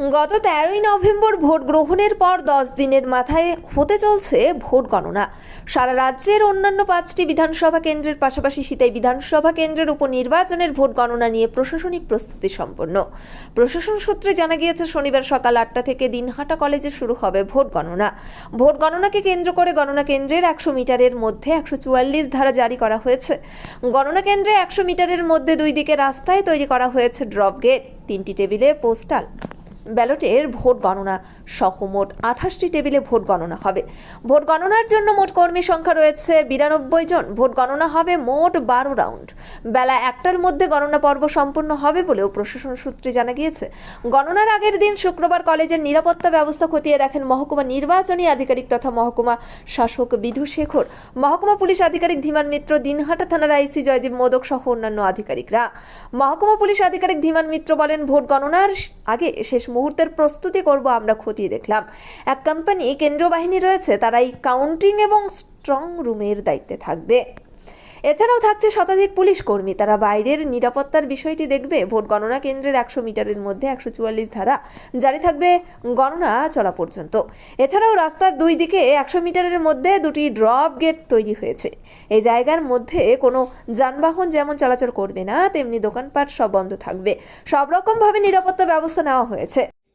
গত তেরোই November vote গ্রহণের পর দশ দিনের মাথায় হতে চলছে ভোট গণনা। সারা রাজ্যের অন্যান্য পাঁচটি বিধানসভা কেন্দ্রের পাশাপাশি সিতাই বিধানসভা কেন্দ্রের উপনির্বাচনের ভোট গণনা নিয়ে প্রশাসনিক প্রস্তুতি সম্পন্ন। প্রশাসন সূত্রে জানা গিয়েছে, শনিবার সকাল আটটা থেকে দিনহাটা কলেজে শুরু হবে ভোট গণনা। ভোট গণনাকে কেন্দ্র করে গণনা কেন্দ্রের একশো মিটারের মধ্যে একশো চুয়াল্লিশ ধারা জারি করা হয়েছে। গণনা কেন্দ্রে একশো মিটারের মধ্যে দুই দিকে রাস্তায় তৈরি করা হয়েছে ড্রপ গেট, তিনটি টেবিলে পোস্টাল। ব্যালটের ভোট গণনা সহ মোট আঠাশটি টেবিলে ভোট গণনা হবে। ভোট গণনার জন্য মোট কর্মী সংখ্যা রয়েছে বিরানব্বই জন। ভোট গণনা হবে মোট বারো রাউন্ড। বেলা একটার মধ্যে গণনা পর্ব সম্পূর্ণ হবে বলেও প্রশাসন সূত্রে জানা গিয়েছে। গণনার আগের দিন শুক্রবার কলেজের নিরাপত্তা ব্যবস্থা খতিয়ে দেখেন মহকুমা নির্বাচনী আধিকারিক তথা মহকুমা শাসক বিধু শেখর। মহকুমা পুলিশ আধিকারিক ধীমান মিত্র, দিনহাটা থানার আইসি জয়দীপ মোদক সহ অন্যান্য আধিকারিকরা। মহকুমা পুলিশ আধিকারিক ধীমান মিত্র বলেন, ভোট গণনার আগে শেষ মুহূর্তের প্রস্তুতি করব আমরা খতিয়ে দেখলাম। এক কোম্পানি কেন্দ্রীয় বাহিনী রয়েছে তারা এই কাউন্টিং এবং স্ট্রং রুমের দায়িত্বে থাকবে। এছাড়াও থাকছে শতাধিক পুলিশ কর্মী। তারা বাইরের নিরাপত্তার বিষয়টি দেখবে। ভোট গণনা কেন্দ্রের একশো মিটারের মধ্যে একশো চুয়াল্লিশ ধারা। জারি থাকবে গণনা চলা পর্যন্ত। এছাড়াও রাস্তার দুই দিকে একশো মিটারের মধ্যে দুটি ড্রপ গেট তৈরি হয়েছে। এই জায়গার মধ্যে কোনো যানবাহন যেমন চলাচল করবে না, তেমনি দোকানপাট সব বন্ধ থাকবে। সব রকমভাবে নিরাপত্তা ব্যবস্থা নেওয়া হয়েছে।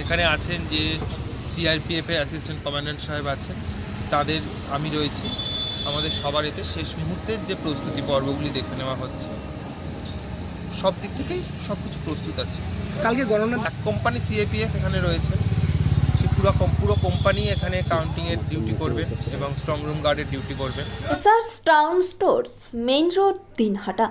এখানে আছেন যে সিআরপিএফের অ্যাসিস্ট্যান্ট কমান্ড্যান্ট সাহেব আছেন। তাদের আমি রয়েছি। আমাদের সবার এতে শেষ মুহূর্তের যে প্রস্তুতি পর্বগুলি দেখে নেওয়া হচ্ছে সব দিক থেকেই সব কিছু প্রস্তুত আছে। কালকে গণনা এক কোম্পানি সিআইপিএফ এখানে রয়েছে। সে পুরো কম- পুরো কোম্পানি এখানে কাউন্টিংয়ের ডিউটি করবে এবং স্ট্রং রুম গার্ডের ডিউটি করবে। Sars Town Stores main road Dinhata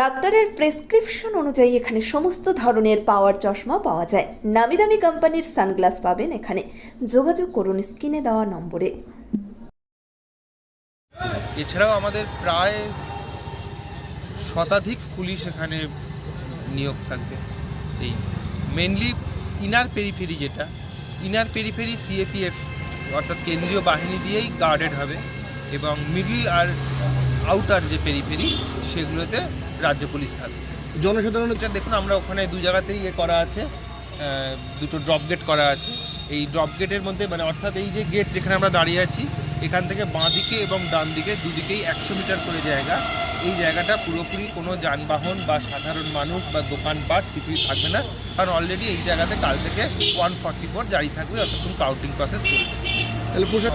ডাক্তারের প্রেসক্রিপশন অনুযায়ী এখানে সমস্ত ধরনের পাওয়ার চশমা পাওয়া যায়। নামি দামি কোম্পানির সানগ্লাস পাবেন এখানে। যোগাযোগ করুন স্ক্রিনে দেওয়া নম্বরে। এছাড়াও আমাদের প্রায় শতাধিক পুলিশ এখানে নিয়োগ থাকবে। এই মেনলি ইনার পেরিফেরি যেটা ইনার পেরিফেরি সিএপিএফ অর্থাৎ কেন্দ্রীয় বাহিনী দিয়েই গার্ডেড হবে এবং মিডল আর আউটার যে পেরিফেরি সেগুলোতে রাজ্য পুলিশ থাকবে জনসাধারণের এটা দেখুন আমরা ওখানে দু জায়গাতেই ইয়ে করা আছে দুটো ড্রপ গেট করা আছে। এই ড্রপ গেটের মধ্যে মানে অর্থাৎ এই যে গেট যেখানে আমরা দাঁড়িয়ে আছি এখান থেকে বাঁ দিকে এবং ডান দিকে দুদিকেই একশো মিটার করে জায়গা। এই জায়গাটা পুরোপুরি কোনো যানবাহন বা সাধারণ মানুষ বা দোকানপাট কিছুই থাকবে না। কারণ অলরেডি এই জায়গাতে কাল থেকে ওয়ান ফর্টি ফোর জারি থাকবে যতক্ষণ কাউন্টিং প্রসেস চলবে। তাহলে পোশাক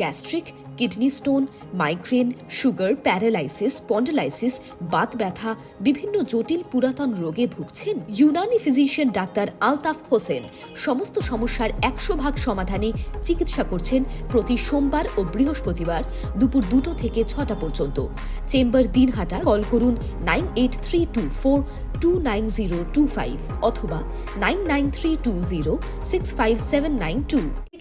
Gastric, kidney stone, migraine, sugar, paralysis, spondylosis, Baat ব্যথা, বিভিন্ন জটিল পুরাতন রোগে ভুগছেন ইউনানি ফিজিশিয়ান ডাক্তার আলতাফ হোসেন। সমস্ত সমস্যার একশো ভাগ সমাধানে চিকিৎসা করছেন প্রতি সোমবার ও বৃহস্পতিবার দুপুর দুটো থেকে ছটা পর্যন্ত। চেম্বার দিনহাটা, কল করুন nine eight three two four two nine zero two five অথবা nine nine three two zero six five seven nine two.